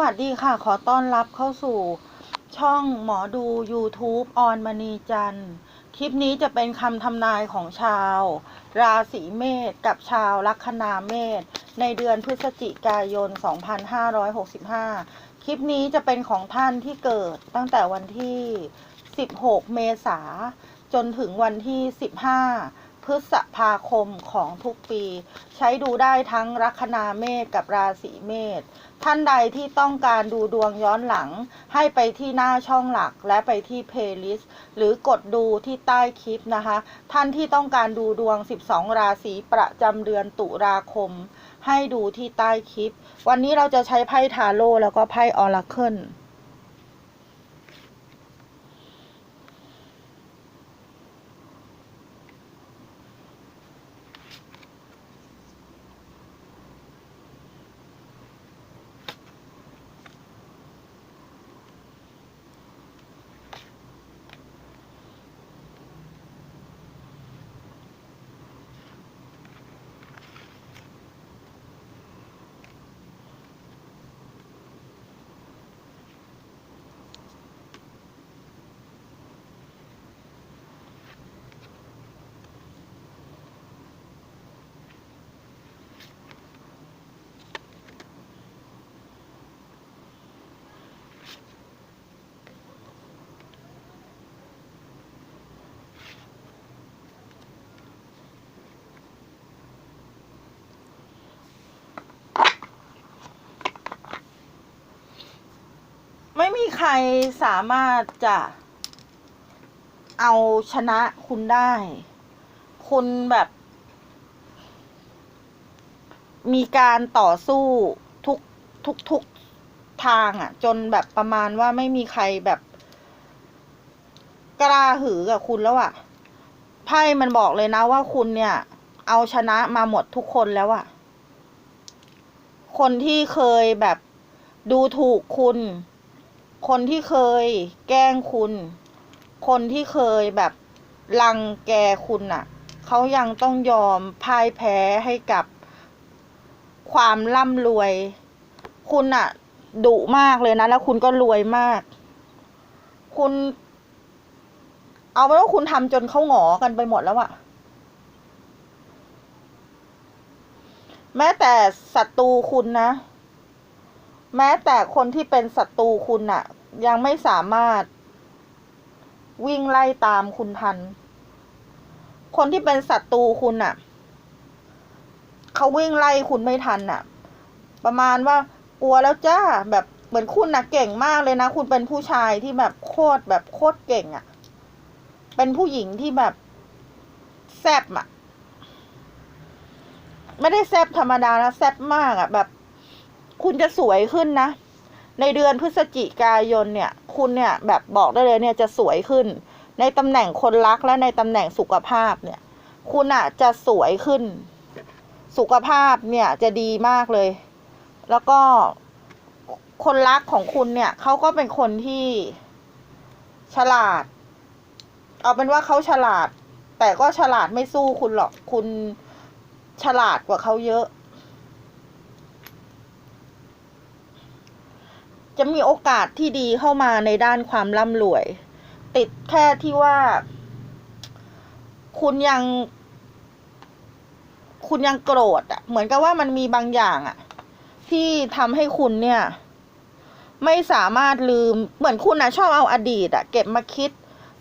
วัสดีค่ะ ขอต้อนรับเข้าสู่ช่องหมอดู YouTube ออนมณีจันทร์ คลิปนี้จะเป็นคำทำนายของชาว ราศีเมษกับชาวลัคนาเมษในเดือนพฤศจิกายน 2565 คลิปนี้จะเป็นของท่านที่เกิดตั้งแต่วันที่ 16 เมษาจนถึงวันที่ 15 พฤษภาคมของทุกปี ใช้ดูได้ทั้งลัคนาเมษกับราศีเมษท่านใดที่ต้องการดูดวงย้อนหลัง ให้ไปที่หน้าช่องหลักและไปที่เพลย์ลิสต์หรือกดดูที่ใต้คลิปนะคะ ท่านที่ต้องการดูดวง 12 ราศีประจำเดือนตุลาคม ให้ดูที่ใต้คลิป วันนี้เราจะใช้ไพ่ทาโร่แล้วก็ไพ่ออราเคิล ไม่มีใครสามารถจะเอาชนะคุณได้ คุณแบบ มีการต่อสู้ทุกทุกทุกทางอะ่ะ จนแบบประมาณว่าไม่มีใครแบบกล้าหือกับคุณแล้วอะ่ะไพ่มันบอกเลยนะว่าคุณเนี่ย เอาชนะมาหมดทุกคนแล้วอะ่ะ คนที่เคยแบบดูถูกคุณ คนที่เคยแกล้งคุณ คนที่เคยแบบรังแกคุณน่ะ เขายังต้องยอมพ่ายแพ้ให้กับความร่ำรวย คุณน่ะดุมากเลยนะ แล้วคุณก็รวยมาก คุณ เอาเป็นว่าคุณทำจนเขาหงอกันไปหมดแล้วอะแม้แต่ศัตรูคุณนะ แม้แต่คนที่เป็นศัตรูคุณน่ะยังไม่สามารถ วิ่งไล่ตามคุณทัน คนที่เป็นศัตรูคุณน่ะเขาวิ่งไล่คุณไม่ทันน่ะประมาณว่ากลัวแล้วจ้าแบบเหมือนคุณน่ะเก่งมากเลยนะ คุณเป็นผู้ชายที่แบบโคตรแบบโคตรเก่งอะ่ะ เป็นผู้หญิงที่แบบแซบอะ่ะ ไม่ได้แซบธรรมดานะแซบมากอะ่ะ แบบ คุณจะสวยขึ้นนะ ในเดือนพฤศจิกายนเนี่ย คุณเนี่ยแบบบอกได้เลยเนี่ยจะสวยขึ้น ในตำแหน่งคนรักและในตำแหน่งสุขภาพเนี่ย คุณอะจะสวยขึ้น สุขภาพเนี่ยจะดีมากเลย แล้วก็คนรักของคุณเนี่ยเขาก็เป็นคนที่ฉลาด เอาเป็นว่าเขาฉลาด แต่ก็ฉลาดไม่สู้คุณหรอก คุณฉลาดกว่าเขาเยอะ จะมีโอกาสที่ดีเข้ามาในด้านความร่ำรวย ติดแค่ที่ว่า คุณยัง คุณยังโกรธอะ่ะเหมือนกับว่ามันมีบางอย่างอะ่ะที่ทำให้คุณเนี่ย ไม่สามารถลืมเหมือนคุณนะชอบเอาอดีตอะ่ะเก็บมาคิด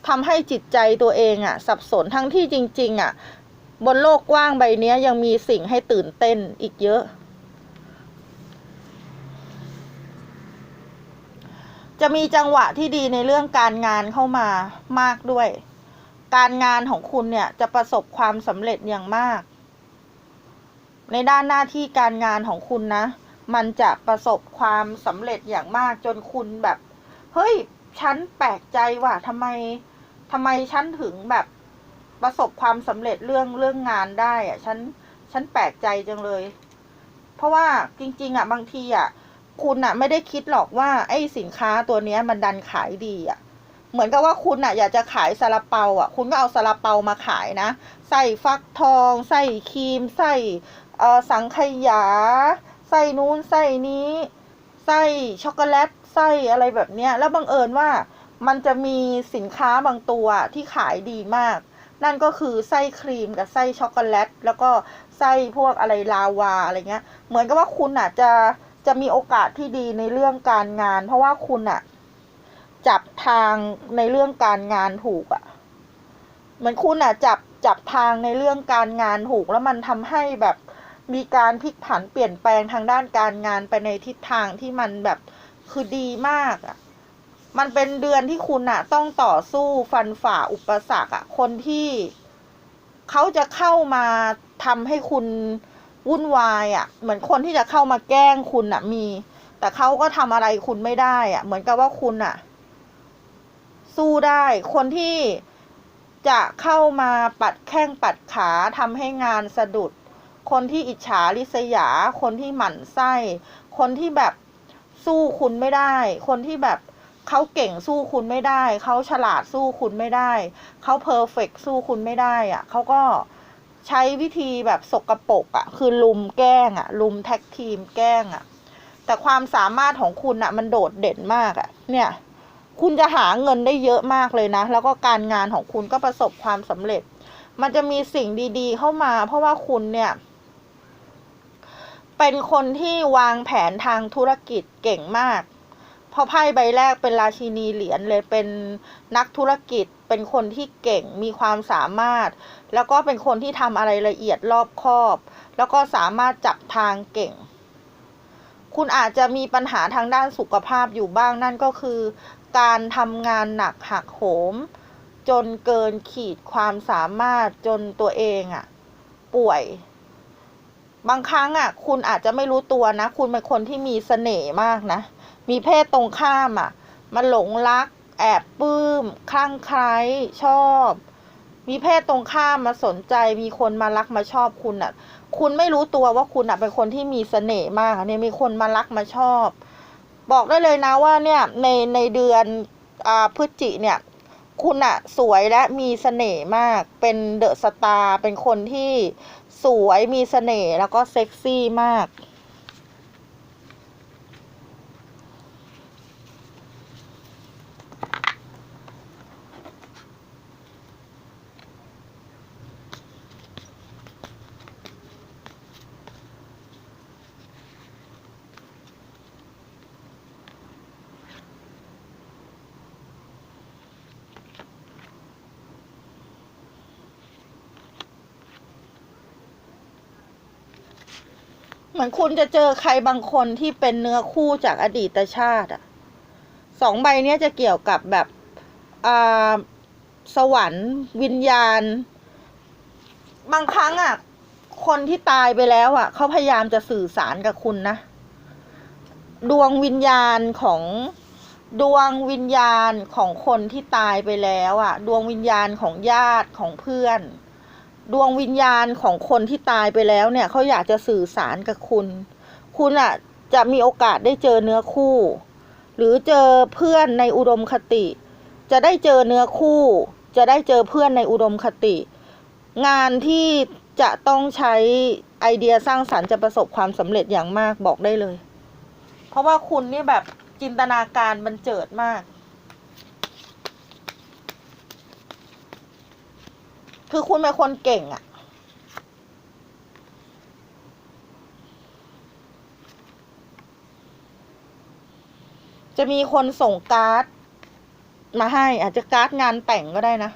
ทำให้จิตใจตัวเองอะ่ะสับสนทั้งที่จริง ๆอะบนโลกกว้างใบนี้ยังมีสิ่งให้ตื่นเต้นอีกเยอะ จะมีจังหวะที่ดีในเรื่องการงานเข้ามามากด้วย การงานของคุณเนี่ยจะประสบความสำเร็จอย่างมาก ในด้านหน้าที่การงานของคุณนะ มันจะประสบความสำเร็จอย่างมากจนคุณแบบ เฮ้ย ฉันแปลกใจว่ะทำไมทำไมฉันถึงแบบประสบความสำเร็จเรื่องเรื่องงานได้อะฉันฉันแปลกใจจังเลย เพราะว่าจริง ๆ อะ บางทีอะ คุณอะไม่ได้คิดหรอกว่า ไอ้สินค้าตัวเนี้ยมันดันขายดีอะเหมือนกับว่าคุณอะอยากจะขายซาลาเปาอะคุณก็เอาซาลาเปามาขายนะใส่ฟักทองใส่ครีมใส่เอ่อสังขยาใส่นู้นใส่นี้ไส้ช็อกโกแลตไส้อะไรแบบเนี้ย แล้วบังเอิญว่ามันจะมีสินค้าบางตัวที่ขายดีมาก นั่นก็คือไส้ครีมกับไส้ช็อกโกแลตแล้วก็ไส้พวกอะไรลาวาอะไรเงี้ย เหมือนกับว่าคุณอะจะ จะมีโอกาสที่ดีในเรื่องการงาน เพราะว่าคุณอะจับทางในเรื่องการงานถูกอะเหมือนคุณอะจับจับทางในเรื่องการงานถูกแล้วมันทำให้แบบมีการพลิกผันเปลี่ยนแปลงทางด้านการงานไปในทิศทางที่มันแบบคือดีมากอะมันเป็นเดือนที่คุณอะต้องต่อสู้ฟันฝ่าอุปสรรคอะคนที่เขาจะเข้ามาทำให้คุณ วุ่นวายอะ เหมือนคนที่จะเข้ามาแกล้งคุณอะมี แต่เขาก็ทำอะไรคุณไม่ได้อะ เหมือนกับว่าคุณอะ สู้ได้ คนที่จะเข้ามาปัดแข้งปัดขาทำให้งานสะดุด คนที่อิจฉาริษยา คนที่หมั่นไส้ คนที่แบบสู้คุณไม่ได้ คนที่แบบเขาเก่งสู้คุณไม่ได้ เขาฉลาดสู้คุณไม่ได้ เขาเพอร์เฟกสู้คุณไม่ได้อะ่ะเขาก็ ใช้วิธีแบบสกรปรกอะ่ะ คือลุมแกล้งอะ่ะ ลุมแท็กทีมแกล้งอะ่ะ แต่ความสามารถของคุณอะ่ะ มันโดดเด่นมากอะ่ะ เนี่ย คุณจะหาเงินได้เยอะมากเลยนะ แล้วก็การงานของคุณก็ประสบความสำเร็จ มันจะมีสิ่งดีๆ เข้ามา เพราะว่าคุณเนี่ย เป็นคนที่วางแผนทางธุรกิจเก่งมากพราะไพ่ใบแรกเป็นราชินีเหรียญเลยเป็นนักธุรกิจ เป็นคนที่เก่งมีความสามารถ แล้วก็เป็นคนที่ทำอะไรละเอียดรอบคอบ แล้วก็สามารถจับทางเก่ง คุณอาจจะมีปัญหาทางด้านสุขภาพอยู่บ้างนั่นก็คือ การทำงานหนักหักโหม จนเกินขีดความสามารถจนตัวเองอะ่ะป่วย บางครั้งอะคุณอาจจะไม่รู้ตัวนะ คุณเป็นคนที่มีเสน่ห์มากนะ มีเพศตรงข้ามอะมาหลงรัก แอบปลื้มคลั่งไคล้ชอบ มีเพศตรงข้ามมาสนใจ มีคนมารักมาชอบคุณอะ คุณไม่รู้ตัวว่าคุณอะเป็นคนที่มีเสน่ห์มากเนี่ยมีคนมารักมาชอบ บอกได้เลยนะว่าเนี่ยในในเดือนอ่าพฤศจิเนี่ย คุณอะสวยและมีเสน่ห์มาก เป็นเดอะสตาร์เป็นคนที่สวยมีเสน่ห์แล้วก็เซ็กซี่มาก เหมือนคุณจะเจอใครบางคนที่เป็นเนื้อคู่จากอดีตชาติอะสองใบเนี้ยจะเกี่ยวกับแบบอ่าสวรรค์ วิญญาณ บางครั้งอะคนที่ตายไปแล้วอะเขาพยายามจะสื่อสารกับคุณนะ ดวงวิญญาณของดวงวิญญาณของคนที่ตายไปแล้วอะดวงวิญญาณของญาติของเพื่อน ดวงวิญญาณของคนที่ตายไปแล้วเนี่ยเขาอยากจะสื่อสารกับคุณ คุณอะจะมีโอกาสได้เจอเนื้อคู่ หรือเจอเพื่อนในอุดมคติ จะได้เจอเนื้อคู่ จะได้เจอเพื่อนในอุดมคติ งานที่จะต้องใช้ไอเดียสร้างสรรค์จะประสบความสำเร็จอย่างมากบอกได้เลย เพราะว่าคุณนี่แบบจินตนาการบันเจิดมาก คือคุณเป็นคนเก่งอะจะมีคนส่งการ์ด มาให้ อาจจะการ์ดงานแต่งก็ได้นะ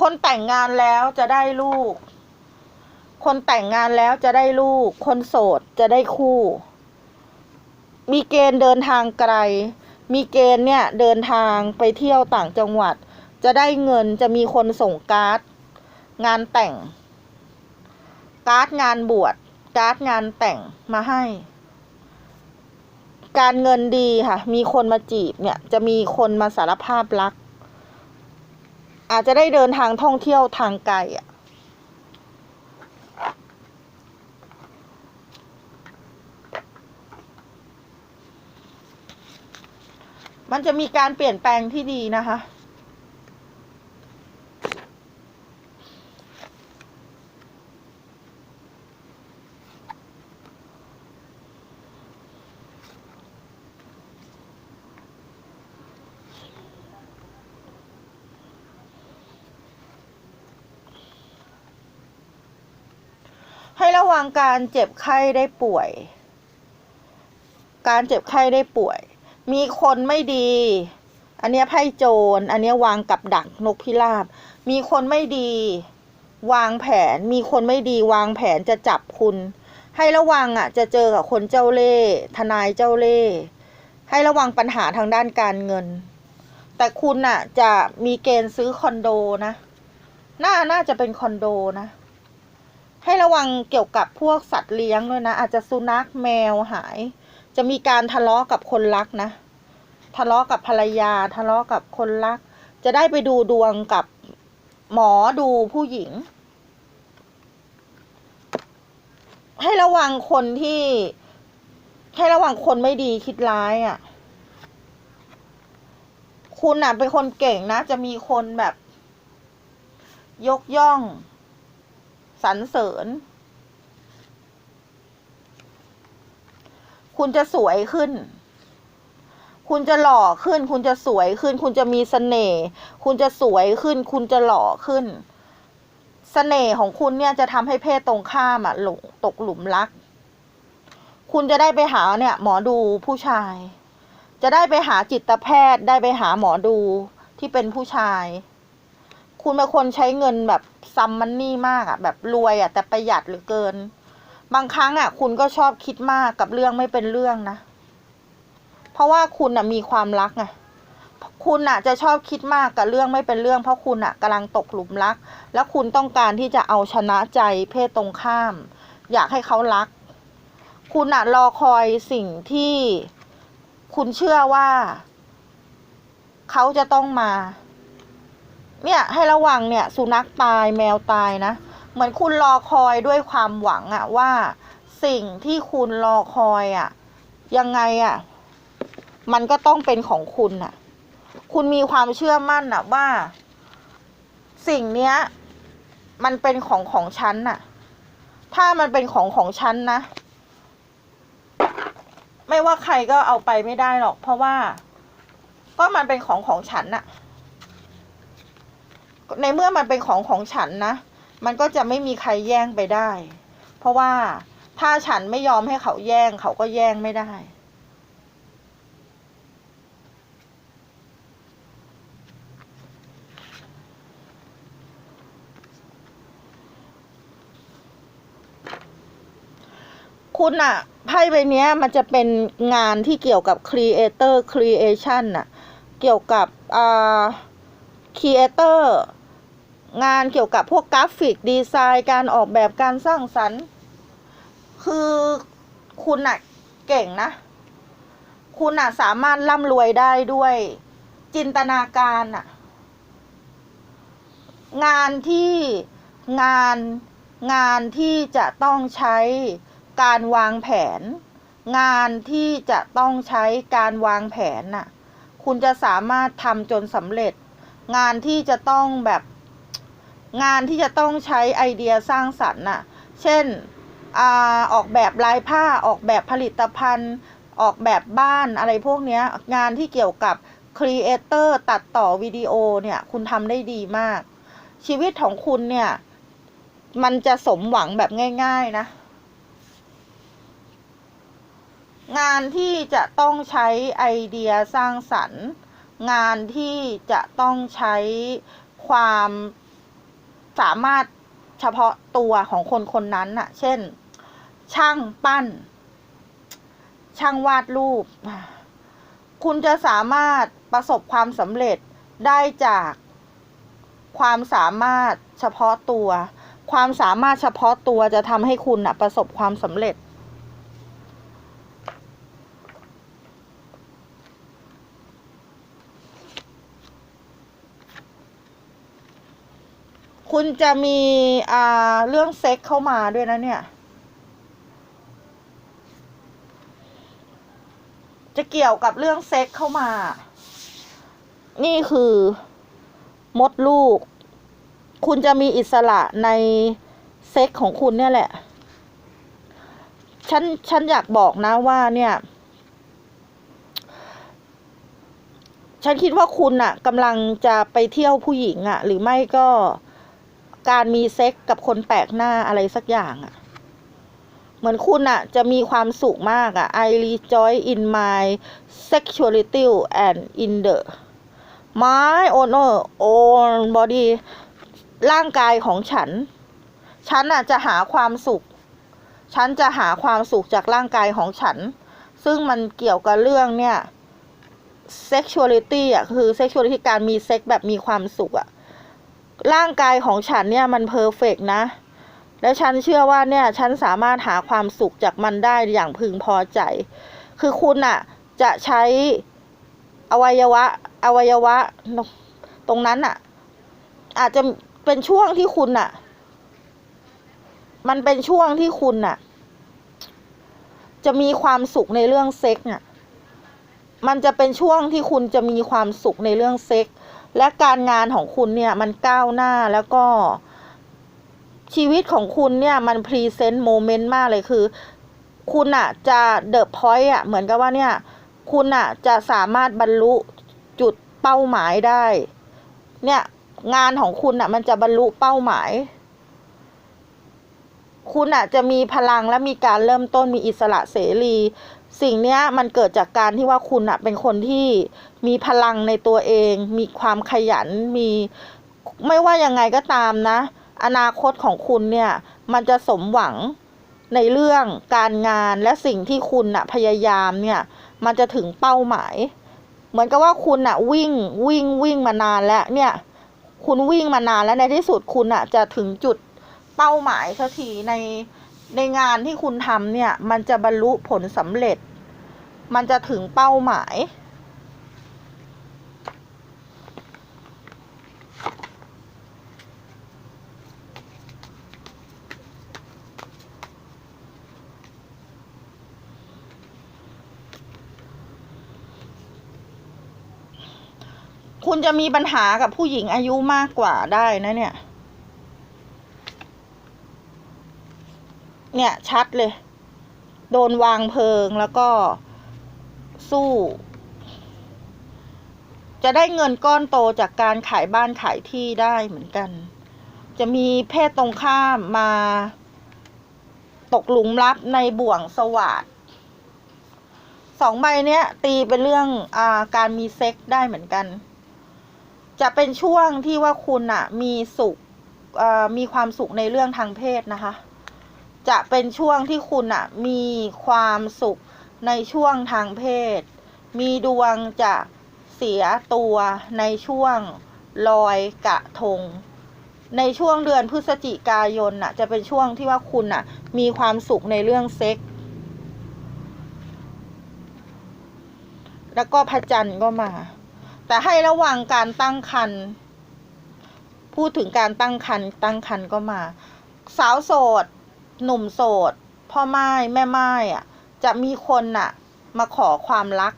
คนแต่งงานแล้วจะได้ลูก คนแต่งงานแล้วจะได้ลูก คนโสดจะได้คู่ มีเกณฑ์เดินทางไกล มีเกณฑ์เนี่ยเดินทางไปเที่ยวต่างจังหวัด จะได้เงินจะมีคนส่งการ์ด งานแต่ง การ์ดงานบวช การ์ดงานแต่งมาให้ การเงินดีค่ะ มีคนมาจีบเนี่ยจะมีคนมาสารภาพรัก อาจจะได้เดินทางท่องเที่ยวทางไกลอะ มันจะมีการเปลี่ยนแปลงที่ดีนะคะ ให้ระวังการเจ็บไข้ได้ป่วย การเจ็บไข้ได้ป่วย มีคนไม่ดี อันเนี้ยไพ่โจร อันเนี้ยวางกับดักนกพิราบ มีคนไม่ดี วางแผน มีคนไม่ดี วางแผนจะจับคุณ ให้ระวังอะ จะเจอกับคนเจ้าเล่ห์ทนายเจ้าเล่ห์ ให้ระวังปัญหาทางด้านการเงิน แต่คุณอะ จะมีเกณฑ์ซื้อคอนโดนะ น่า น่าจะเป็นคอนโดนะ ให้ระวังเกี่ยวกับพวกสัตว์เลี้ยงด้วยนะ อาจจะสุนัขแมวหาย จะมีการทะเลาะกับคนรักนะ ทะเลาะกับภรรยา ทะเลาะกับคนรัก จะได้ไปดูดวงกับหมอดูผู้หญิง ให้ระวังคนที่ ให้ระวังคนไม่ดีคิดร้ายอะ่ะ คุณอะเป็นคนเก่งนะ จะมีคนแบบ ยกย่อง สรรเสริญ คุณจะสวยขึ้น คุณจะหล่อขึ้น คุณจะสวยขึ้น คุณจะมีเสน่ห์ คุณจะสวยขึ้น คุณจะหล่อขึ้นเสน่ห์ของคุณเนี่ยจะทำให้เพศตรงข้ามอะหลงตกหลุมรัก คุณจะได้ไปหาเนี่ย หมอดูผู้ชาย จะได้ไปหาจิตแพทย์ ได้ไปหาหมอดูที่เป็นผู้ชาย คุณเป็นคนใช้เงินแบบซัมมันนี่มากอะแบบรวยอะแต่ประหยัดเหลือเกิน บางครั้งอะ คุณก็ชอบคิดมากกับเรื่องไม่เป็นเรื่องนะ เพราะว่าคุณอะมีความรักไงคุณอะจะชอบคิดมากกับเรื่องไม่เป็นเรื่อง เพราะคุณอะกำลังตกหลุมรัก แล้วคุณต้องการที่จะเอาชนะใจเพศตรงข้าม อยากให้เขารัก คุณอะรอคอยสิ่งที่คุณเชื่อว่า เขาจะต้องมา เนี่ยให้ระวังเนี่ย สุนัขตายแมวตายนะ เหมือนคุณรอคอยด้วยความหวังอะว่าสิ่งที่คุณรอคอยอะยังไงอะมันก็ต้องเป็นของคุณอะคุณมีความเชื่อมั่นอะว่า สิ่งเนี้ย มันเป็นของของฉันน่ะ ถ้ามันเป็นของของฉันนะ ไม่ว่าใครก็เอาไปไม่ได้หรอก เพราะว่า ก็มันเป็นของของฉันน่ะ ในเมื่อมันเป็นของของฉันนะ มันก็จะไม่มีใครแย่งไปได้ เพราะว่าถ้าฉันไม่ยอมให้เขาแย่ง เขาก็แย่งไม่ได้ คุณอะไพ่ใบนี้มันจะเป็นงานที่เกี่ยวกับ Creator Creation น่ะเกี่ยวกับอ่า Creator งานเกี่ยวกับพวกกราฟิกดีไซน์การออกแบบการสร้างสรรค์ คือคุณอะเก่งนะ คุณอะสามารถร่ำรวยได้ด้วยจินตนาการอะงานที่งานงานที่จะต้องใช้การวางแผน งานที่จะต้องใช้การวางแผนน่ะ คุณจะสามารถทำจนสำเร็จ งานที่จะต้องแบบ งานที่จะต้องใช้ไอเดียสร้างสรรค์น่ะ เช่นอออกแบบลายผ้าออกแบบผลิตภัณฑ์ ออกแบบบ้านอะไรพวกนี้งานที่เกี่ยวกับครีเอเตอร์ตัดต่อวิดีโอเนี่ยคุณทำได้ดีมาก ชีวิตของคุณเนี่ย มันจะสมหวังแบบง่าย ๆนะ งานที่จะต้องใช้ไอเดียสร้างสรรค์ งานที่จะต้องใช้ความ สามารถเฉพาะตัวของคนคนนั้นน่ะเช่น ช่างปั้น ช่างวาดรูป คุณจะสามารถประสบความสำเร็จได้จากความสามารถเฉพาะตัว ความสามารถเฉพาะตัวจะทำให้คุณน่ะประสบความสำเร็จ คุณจะมีอ่าเรื่องเซ็กเข้ามาด้วยนะเนี่ย จะเกี่ยวกับเรื่องเซ็กเข้ามา นี่คือ มดลูก คุณจะมีอิสระในเซ็กของคุณเนี่ยแหละ ฉัน ฉันอยากบอกนะว่าเนี่ยฉันคิดว่าคุณอะกำลังจะไปเที่ยวผู้หญิงอะหรือไม่ก็ การมีเซ็กกับคนแปลกหน้าอะไรสักอย่างอะเหมือนคุณอะจะมีความสุขมากอะ I rejoice in my sexuality and in the my own own body ร่างกายของฉัน ฉันอะจะหาความสุข ฉันจะหาความสุขจากร่างกายของฉัน ซึ่งมันเกี่ยวกับเรื่องเนี่ย sexuality อะคือ sexuality การมีเซ็กแบบมีความสุขอะ ร่างกายของฉันเนี่ยมันเพอร์เฟกนะ และฉันเชื่อว่าเนี่ยฉันสามารถหาความสุขจากมันได้อย่างพึงพอใจ คือคุณอะจะใช้อวัยวะ อวัยวะ ตรงนั้นอะอาจจะเป็นช่วงที่คุณอะมันเป็นช่วงที่คุณน่ะจะมีความสุขในเรื่องเซ็กน่ะมันจะเป็นช่วงที่คุณจะมีความสุขในเรื่องเซ็ก และการงานของคุณเนี่ยมันก้าวหน้าแล้วก็ ชีวิตของคุณเนี่ยมันพรีเซนต์โมเมนต์มากเลยคือ คุณอะจะเดอะพอยต์อะเหมือนกับว่าเนี่ย คุณอะจะสามารถบรรลุจุดเป้าหมายได้ เนี่ยงานของคุณอะมันจะบรรลุเป้าหมาย คุณอะจะมีพลังและมีการเริ่มต้นมีอิสระเสรี สิ่งเนี้ยมันเกิดจากการที่ว่าคุณอะเป็นคนที่ มีพลังในตัวเอง มีความขยันมีไม่ว่ายังไงก็ตามนะ อนาคตของคุณเนี่ย มันจะสมหวังในเรื่องการงานและสิ่งที่คุณอะพยายามเนี่ย มันจะถึงเป้าหมาย เหมือนกับว่าคุณอะวิ่งวิ่งวิ่งมานานแล้วเนี่ย คุณวิ่งมานานแล้วในที่สุดคุณอะจะถึงจุดเป้าหมายสักทีในในงานที่คุณทำเนี่ย มันจะบรรลุผลสำเร็จ มันจะถึงเป้าหมาย คุณจะมีปัญหากับผู้หญิงอายุมากกว่าได้นะเนี่ย เนี่ยชัดเลย โดนวางเพลิงแล้วก็สู้ จะได้เงินก้อนโตจากการขายบ้านขายที่ได้เหมือนกัน จะมีเพศตรงข้ามมา ตกหลุมรักในบ่วงสวัสดสองใบเนี้ยตีเป็นเรื่องอาการมีเซ็กได้เหมือนกัน จะเป็นช่วงที่ว่าคุณอะมีสุขมีความสุขในเรื่องทางเพศนะคะ จะเป็นช่วงที่คุณอะมีความสุขในช่วงทางเพศ มีดวงจะเสียตัวในช่วงลอยกระทง ในช่วงเดือนพฤศจิกายนน่ะ จะเป็นช่วงที่ว่าคุณน่ะ มีความสุขในเรื่องเซ็ก แล้วก็พระจันทร์ก็มา แต่ให้ระวังการตั้งครรภ์พูดถึงการตั้งครรภ์ตั้งครรภ์ก็มา สาวโสด หนุ่มโสด พ่อไม้แม่ไม้อะจะมีคนน่ะ มาขอความรัก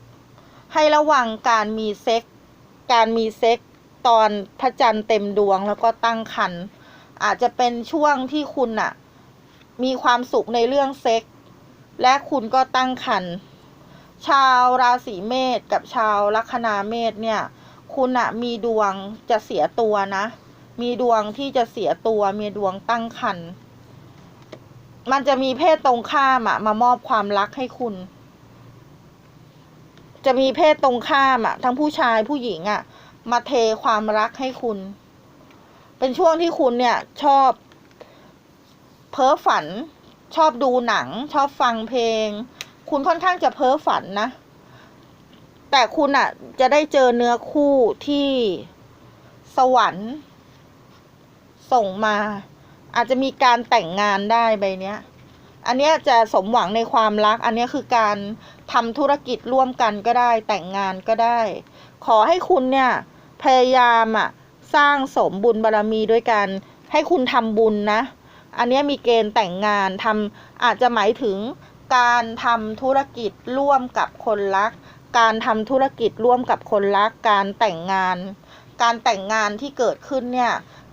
ให้ระวังการมีเซ็ก การมีเซ็กตอนพระจันทร์เต็มดวงแล้วก็ตั้งครรภ์อาจจะเป็นช่วงที่คุณน่ะ มีความสุขในเรื่องเซ็ก และคุณก็ตั้งครรภ์ ชาวราศีเมษกับชาวลัคนาเมษเนี่ย คุณอะมีดวงจะเสียตัวนะ มีดวงที่จะเสียตัว มีดวงตั้งครรภ์มันจะมีเพศตรงข้ามอะมามอบความรักให้คุณ จะมีเพศตรงข้ามอะทั้งผู้ชายผู้หญิงอะมาเทความรักให้คุณ เป็นช่วงที่คุณเนี่ยชอบ เพ้อฝัน ชอบดูหนัง ชอบฟังเพลง คุณค่อนข้างจะเพ้อฝันนะ แต่คุณอะจะได้เจอเนื้อคู่ที่สวรรค์ ส่งมา อาจจะมีการแต่งงานได้ใบเนี้ย อันเนี้ยจะสมหวังในความรัก อันเนี้ยคือการทำธุรกิจร่วมกันก็ได้ แต่งงานก็ได้ ขอให้คุณเนี่ยพยายามอะสร้างสมบุญบารรมีด้วยกัน ให้คุณทำบุญนะ อันเนี้ยมีเกณฑ์แต่งงานทำอาจจะหมายถึง การทำธุรกิจร่วมกับคนรัก การทำธุรกิจร่วมกับคนรัก การแต่งงาน การแต่งงานที่เกิดขึ้นเนี่ย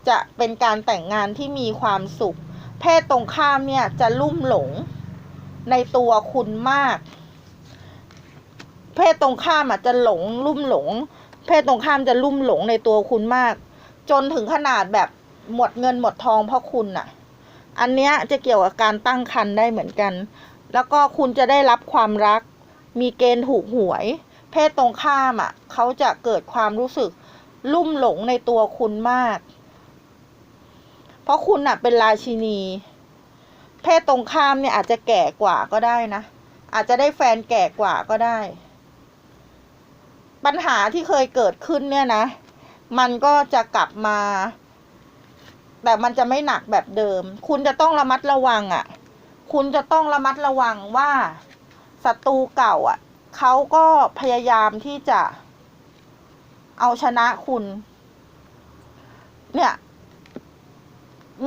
จะเป็นการแต่งงานที่มีความสุข เพศตรงข้ามเนี่ยจะลุ่มหลงในตัวคุณมาก เพศตรงข้ามอะจะหลงลุ่มหลง เพศตรงข้ามจะลุ่มหลงในตัวคุณมาก จนถึงขนาดแบบหมดเงินหมดทองเพราะคุณน่ะ อันเนี้ยจะเกี่ยวกับการตั้งครรภ์ได้เหมือนกัน แล้วก็คุณจะได้รับความรัก มีเกณฑ์ถูกหวย เพศตรงข้ามอะเขาจะเกิดความรู้สึกลุ่มหลงในตัวคุณมาก เพราะคุณอะเป็นราชินี เพศตรงข้ามเนี่ยอาจจะแก่กว่าก็ได้นะ อาจจะได้แฟนแก่กว่าก็ได้ ปัญหาที่เคยเกิดขึ้นเนี่ยนะ มันก็จะกลับมา แต่มันจะไม่หนักแบบเดิม คุณจะต้องระมัดระวังอะ่ะ คุณจะต้องระมัดระวังว่าศัตรูเก่าอะเขาก็พยายามที่จะ เอาชนะคุณ เนี่ย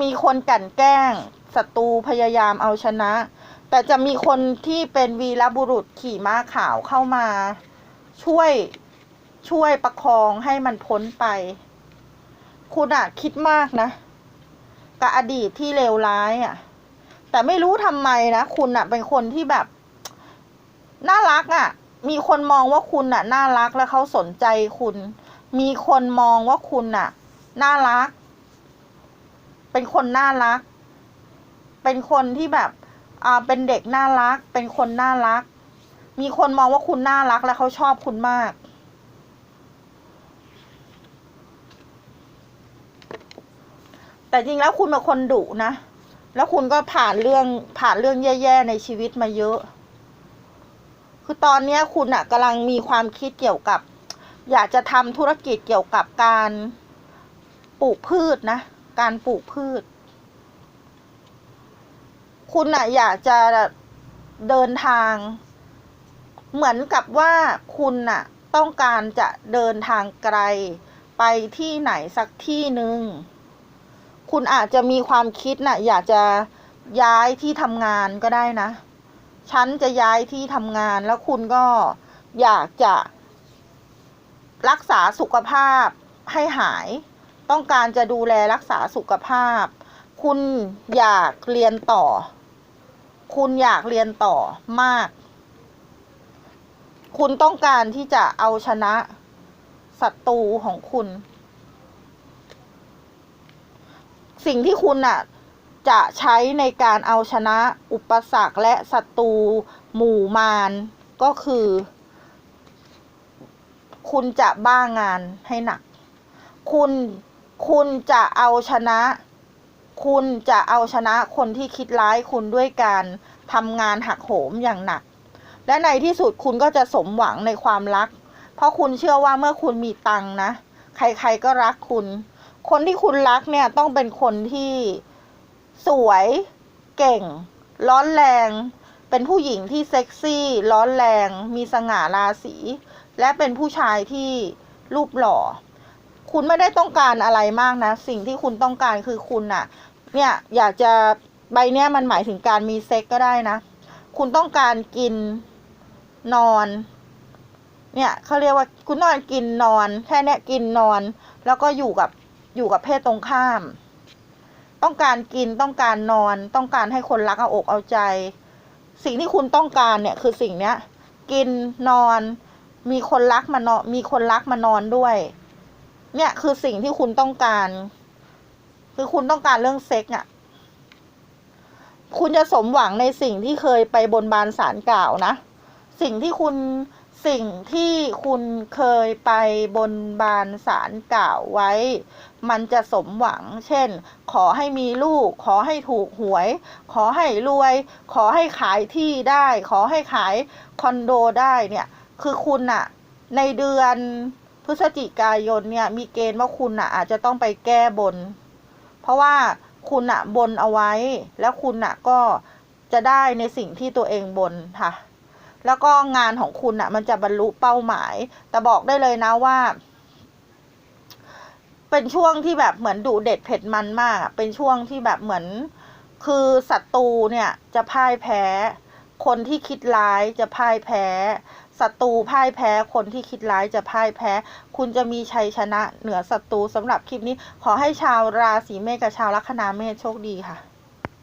มีคนกั่นแกล้งศัตรูพยายามเอาชนะ แต่จะมีคนที่เป็นวีรบุรุษขี่ม้าขาวเข้ามา ช่วยช่วยประคองให้มันพ้นไป คุณอะคิดมากนะ กับอดีตที่เลวร้ายอะ แต่ไม่รู้ทำไมนะคุณอะเป็นคนที่แบบ น่ารักอะมีคนมองว่าคุณอะน่ารักแล้วเขาสนใจคุณ มีคนมองว่าคุณอะน่ารัก เป็นคนน่ารัก เป็นคนที่แบบอ่าเป็นเด็กน่ารัก เป็นคนน่ารัก มีคนมองว่าคุณน่ารักและเขาชอบคุณมาก แต่จริงแล้วคุณเป็นคนดุนะ แล้วคุณก็ผ่านเรื่องผ่านเรื่องแย่ๆในชีวิตมาเยอะ คือตอนนี้คุณอะกำลังมีความคิดเกี่ยวกับ อยากจะทำธุรกิจเกี่ยวกับการปลูกพืชนะ การปลูกพืช คุณอะอยากจะเดินทาง เหมือนกับว่าคุณน่ะต้องการจะเดินทางไกลไปที่ไหนสักที่หนึ่ง คุณอาจจะมีความคิดน่ะ อยากจะย้ายที่ทำงานก็ได้นะ ฉันจะย้ายที่ทำงานแล้วคุณก็อยากจะรักษาสุขภาพให้หาย ต้องการจะดูแลรักษาสุขภาพ คุณอยากเรียนต่อ คุณอยากเรียนต่อมาก คุณต้องการที่จะเอาชนะศัตรูของคุณ สิ่งที่คุณน่ะจะใช้ในการเอาชนะอุปสรรคและศัตรูหมู่มารก็คือ คุณจะบ้างานให้หนัก คุณคุณจะเอาชนะ คุณจะเอาชนะคนที่คิดร้ายคุณด้วยการทำงานหักโหมอย่างหนัก และในที่สุดคุณก็จะสมหวังในความรัก เพราะคุณเชื่อว่าเมื่อคุณมีตังนะ ใครๆก็รักคุณ คนที่คุณรักเนี่ยต้องเป็นคนที่สวย เก่ง ร้อนแรง เป็นผู้หญิงที่เซ็กซี่ ร้อนแรง มีสง่าราศี และเป็นผู้ชายที่รูปหล่อ คุณไม่ได้ต้องการอะไรมากนะ สิ่งที่คุณต้องการคือคุณน่ะเนี่ยอยากจะใบเนี้ยมันหมายถึงการมีเซ็กก็ได้นะ คุณต้องการกินนอน เนี่ยเขาเรียกว่าคุณนอนกินนอน แค่เนี้ยกินนอน แล้วก็อยู่กับ อยู่กับเพศตรงข้าม ต้องการกินต้องการนอน ต้องการให้คนรักเอาอกเอาใจ สิ่งที่คุณต้องการเนี่ยคือสิ่งเนี้ย กินนอน มีคนรักมานอนมีคนรักมานอนด้วย เนี่ยคือสิ่งที่คุณต้องการ คือคุณต้องการเรื่องเซ็กอะ่ะ คุณจะสมหวังในสิ่งที่เคยไปบนบานสารกล่าวนะ สิ่งที่คุณ สิ่งที่คุณเคยไปบนบานสารกล่าวไว้ มันจะสมหวัง เช่น ขอให้มีลูก ขอให้ถูกหวย ขอให้รวย ขอให้ขายที่ได้ ขอให้ขายคอนโดได้เนี่ย คือคุณอะในเดือนพฤศจิกายนเนี่ย มีเกณฑ์ว่าคุณอะอาจจะต้องไปแก้บน เพราะว่าคุณอะบนเอาไว้ แล้วคุณอะก็จะได้ในสิ่งที่ตัวเองบนค่ะ แล้วก็งานของคุณอะมันจะบรรลุเป้าหมาย แต่บอกได้เลยนะว่า เป็นช่วงที่แบบเหมือนดุเด็ดเผ็ดมันมาก เป็นช่วงที่แบบเหมือน คือศัตรูเนี่ยจะพ่ายแพ้ คนที่คิดร้ายจะพ่ายแพ้ศัตรูพ่ายแพ้ คนที่คิดร้ายจะพ่ายแพ้ คุณจะมีชัยชนะเหนือศัตรูสำหรับคลิปนี้ ขอให้ชาวราศีเมษกับชาวลัคนาเมษโชคดีค่ะ